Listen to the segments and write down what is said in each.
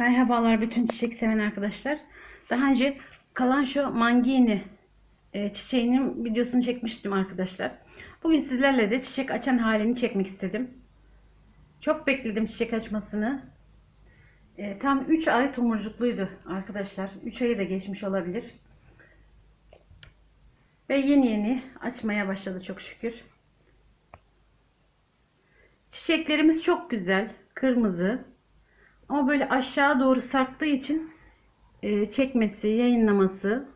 Merhabalar bütün çiçek seven arkadaşlar. Daha önce Kalanşo Mangini e, çiçeğinin videosunu çekmiştim arkadaşlar. Bugün sizlerle de çiçek açan halini çekmek istedim. Çok bekledim çiçek açmasını. E, tam 3 ay tomurcukluydu arkadaşlar. 3 ayı da geçmiş olabilir. Ve yeni yeni açmaya başladı çok şükür. Çiçeklerimiz çok güzel. Kırmızı. Ama böyle aşağı doğru sarktığı için e, çekmesi, yayınlaması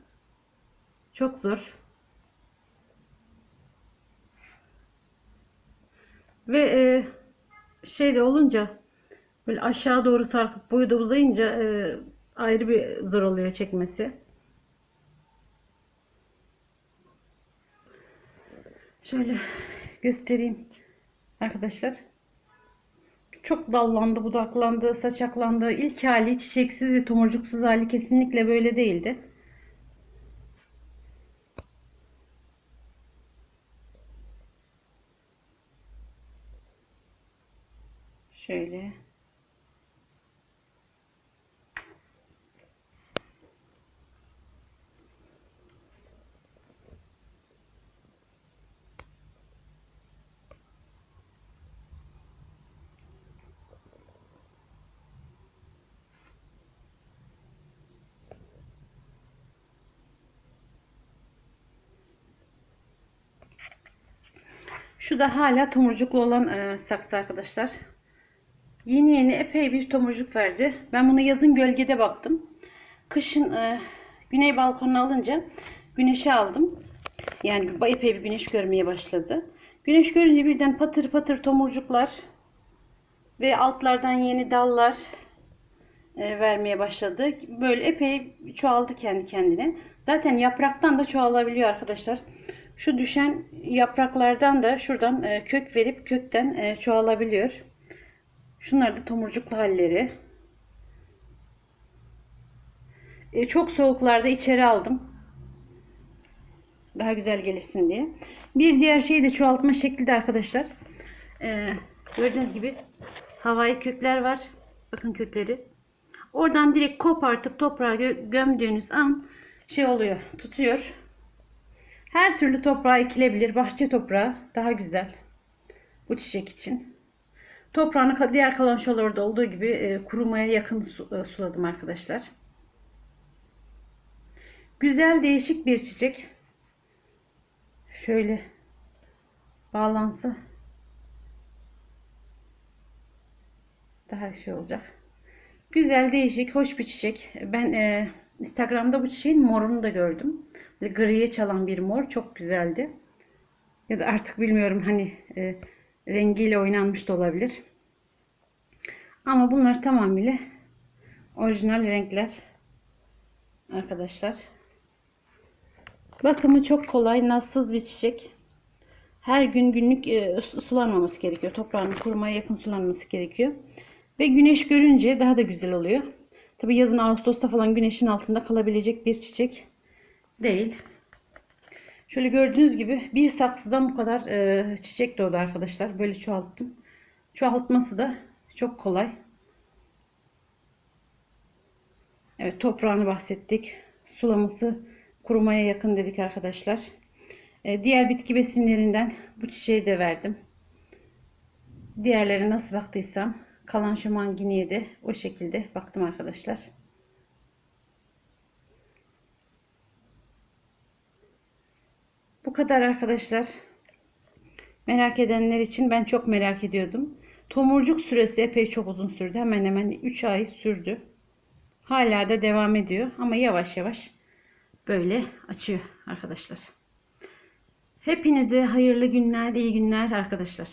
çok zor. Ve e, şey de olunca böyle aşağı doğru sarkıp boyu da uzayınca e, ayrı bir zor oluyor çekmesi. Şöyle göstereyim arkadaşlar. Çok dallandı, budaklandı, saçaklandı. İlk hali çiçeksiz ve tomurcuksuz hali kesinlikle böyle değildi. Şöyle. Şu da hala tomurcuklu olan e, saksı arkadaşlar. Yeni yeni epey bir tomurcuk verdi. Ben bunu yazın gölgede baktım. Kışın e, güney balkonuna alınca güneşe aldım. Yani epey bir güneş görmeye başladı. Güneş görünce birden patır patır tomurcuklar ve altlardan yeni dallar e, vermeye başladı. Böyle epey çoğaldı kendi kendine. Zaten yapraktan da çoğalabiliyor arkadaşlar. Şu düşen yapraklardan da şuradan e, kök verip kökten e, çoğalabiliyor. Şunlar da tomurcuklu halleri. E, çok soğuklarda içeri aldım. Daha güzel gelişsin diye. Bir diğer şey de çoğaltma şekli de arkadaşlar. E, gördüğünüz gibi havai kökler var. Bakın kökleri. Oradan direkt kopartıp toprağa gö gömdüğünüz an şey oluyor. Tutuyor. Her türlü toprağa ekilebilir. Bahçe toprağı daha güzel. Bu çiçek için. Toprağını diğer kalan şolarda olduğu gibi e, kurumaya yakın su, e, suladım arkadaşlar. Güzel değişik bir çiçek. Şöyle bağlansa daha şey olacak. Güzel değişik hoş bir çiçek. Ben e, Instagram'da bu çiçeğin morunu da gördüm. Böyle griye çalan bir mor. Çok güzeldi. Ya da artık bilmiyorum hani e, rengiyle oynanmış da olabilir. Ama bunlar tamamıyla orijinal renkler. Arkadaşlar. Bakımı çok kolay. Nazsız bir çiçek. Her gün günlük e, sulanmaması gerekiyor. Toprağın kurumaya yakın sulanması gerekiyor. Ve güneş görünce daha da güzel oluyor. Tabi yazın Ağustos'ta falan güneşin altında kalabilecek bir çiçek değil. Şöyle gördüğünüz gibi bir saksıdan bu kadar e, çiçek doğdu arkadaşlar. Böyle çoğalttım. Çoğaltması da çok kolay. Evet toprağını bahsettik. Sulaması kurumaya yakın dedik arkadaşlar. E, diğer bitki besinlerinden bu çiçeği de verdim. Diğerleri nasıl baktıysam kalan şu manginiye de o şekilde baktım arkadaşlar. Bu kadar arkadaşlar. Merak edenler için ben çok merak ediyordum. Tomurcuk süresi epey çok uzun sürdü. Hemen hemen 3 ay sürdü. Hala da devam ediyor ama yavaş yavaş böyle açıyor arkadaşlar. Hepinize hayırlı günler, iyi günler arkadaşlar.